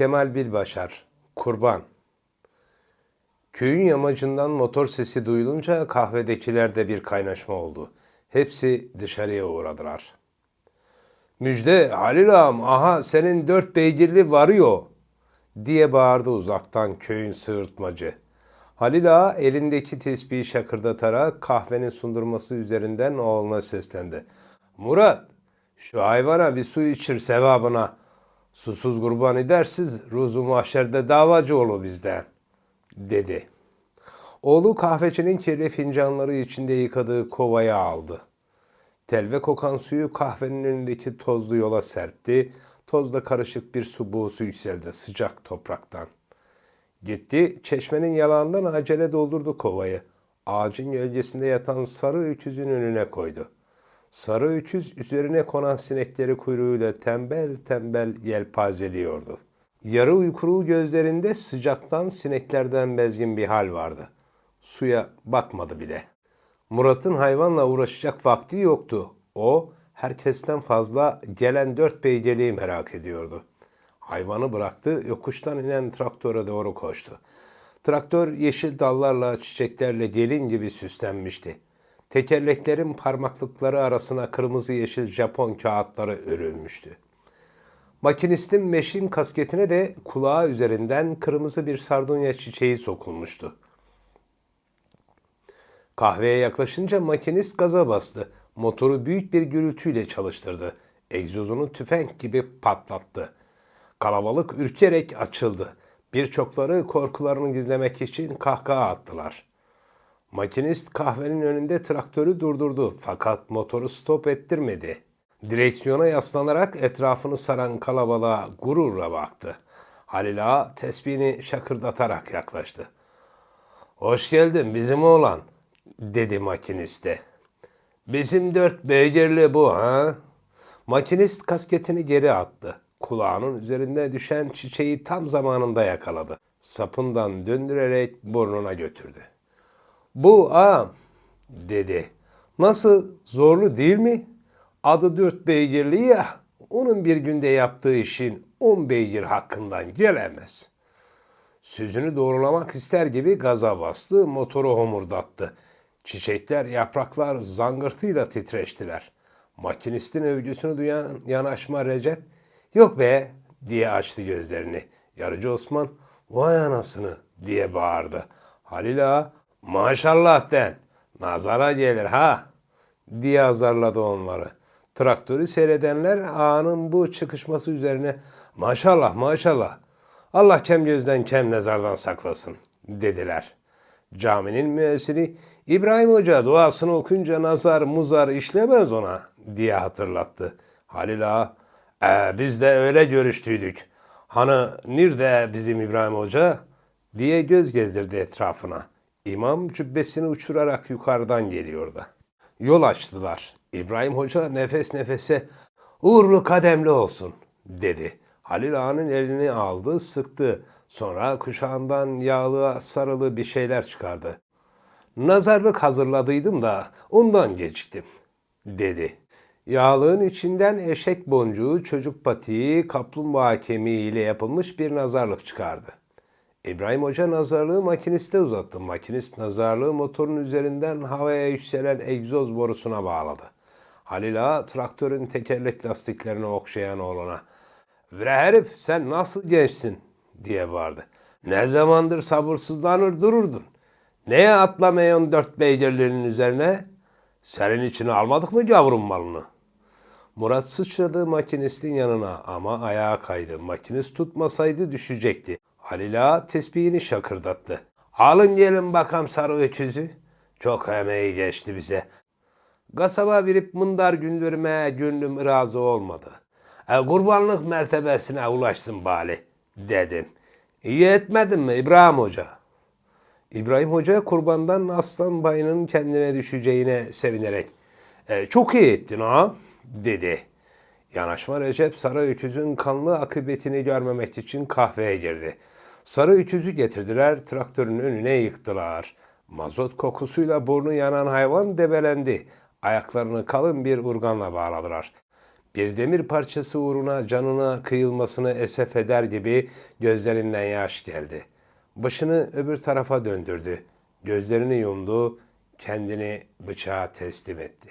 Kemal Bilbaşar, Kurban. Köyün yamacından motor sesi duyulunca kahvedekilerde bir kaynaşma oldu. Hepsi dışarıya uğradılar. Müjde Halil ağam aha senin dört beygirli varıyor diye bağırdı uzaktan köyün sığırtmacı. Halil ağa elindeki tespihi şakırdatarak kahvenin sundurması üzerinden oğluna seslendi. Murat şu hayvana bir su içir sevabına. Susuz kurban edersiz ruzu mahşerde davacı olur bizden dedi. Oğlu kahvecinin kirli fincanları içinde yıkadığı kovaya aldı. Telve kokan suyu kahvenin önündeki tozlu yola serpti. Tozla karışık bir su buğusu yükseldi sıcak topraktan. Gitti çeşmenin yalağından acele doldurdu kovayı. Ağacın gölgesinde yatan sarı öküzün önüne koydu. Sarı öküz üzerine konan sinekleri kuyruğuyla tembel tembel yelpazeliyordu. Yarı uykulu gözlerinde sıcaktan sineklerden bezgin bir hal vardı. Suya bakmadı bile. Murat'ın hayvanla uğraşacak vakti yoktu. O herkesten fazla gelen dört beygeliği merak ediyordu. Hayvanı bıraktı, yokuştan inen traktöre doğru koştu. Traktör yeşil dallarla, çiçeklerle gelin gibi süslenmişti. Tekerleklerin parmaklıkları arasına kırmızı yeşil Japon kağıtları örülmüştü. Makinistin meşin kasketine de kulağı üzerinden kırmızı bir sardunya çiçeği sokulmuştu. Kahveye yaklaşınca makinist gaza bastı. Motoru büyük bir gürültüyle çalıştırdı. Egzozunu tüfek gibi patlattı. Kalabalık ürkerek açıldı. Birçokları korkularını gizlemek için kahkaha attılar. Makinist kahvenin önünde traktörü durdurdu fakat motoru stop ettirmedi. Direksiyona yaslanarak etrafını saran kalabalığa gururla baktı. Halil Ağa tesbihini şakırdatarak yaklaştı. Hoş geldin bizim oğlan, dedi makiniste. Bizim dört beygirli bu ha? Makinist kasketini geri attı. Kulağının üzerinde düşen çiçeği tam zamanında yakaladı. Sapından döndürerek burnuna götürdü. Bu ağam, dedi. Nasıl zorlu değil mi? Adı dört beygirli ya, onun bir günde yaptığı işin on beygir hakkından gelemez. Sözünü doğrulamak ister gibi gaza bastı, motoru homurdattı. Çiçekler, yapraklar zangırtıyla titreştiler. Makinistin övgüsünü duyan yanaşma Recep, yok be diye açtı gözlerini. Yarıcı Osman, vay anasını diye bağırdı. Halil ağa, maşallah den, nazara gelir ha diye azarladı onları. Traktörü seyredenler ağanın bu çıkışması üzerine maşallah maşallah Allah kem gözden kem nezardan saklasın dediler. Caminin müessiri İbrahim Hoca duasını okunca nazar muzar işlemez ona diye hatırlattı. Halil Ağa, "E, biz de öyle görüştüydük. Hani nerede bizim İbrahim Hoca? diye göz gezdirdi etrafına. İmam cübbesini uçurarak yukarıdan geliyordu. Yol açtılar. İbrahim Hoca nefes nefese uğurlu kademli olsun dedi. Halil Ağa'nın elini aldı, sıktı. Sonra kuşağından yağlı sarılı bir şeyler çıkardı. Nazarlık hazırladıydım da ondan geciktim, dedi. Yağlığın içinden eşek boncuğu, çocuk patiği, kaplumbağa kemiği ile yapılmış bir nazarlık çıkardı. İbrahim Hoca nazarlığı makiniste uzattı. Makinist nazarlığı motorun üzerinden havaya yükselen egzoz borusuna bağladı. Halil Ağa traktörün tekerlek lastiklerini okşayan oğluna ''Bre herif sen nasıl gençsin?'' diye bağırdı. ''Ne zamandır sabırsızlanır dururdun. Neye atlamayon dört beygirlerin üzerine? Senin için almadık mı yavrum malını?'' Murat sıçradı makinistin yanına ama ayağa kaydı. Makinist tutmasaydı düşecekti. Halil Ağa tesbihini şakırdattı. Alın gelin bakam sarı öküzü. Çok emeği geçti bize. Kasaba verip mındar gündürmeye gönlüm razı olmadı. E, kurbanlık mertebesine ulaşsın bari dedim. İyi etmedin mi İbrahim Hoca? İbrahim Hoca kurbandan aslan bayının kendine düşeceğine sevinerek "E, çok iyi ettin ha dedi. Yanaşma Recep Sarı Öküz'ün kanlı akıbetini görmemek için kahveye girdi. Sarı öküzü getirdiler, traktörün önüne yıktılar. Mazot kokusuyla burnu yanan hayvan debelendi. Ayaklarını kalın bir urganla bağladılar. Bir demir parçası uğruna canına kıyılmasını esef eder gibi gözlerinden yaş geldi. Başını öbür tarafa döndürdü. Gözlerini yumdu, kendini bıçağa teslim etti.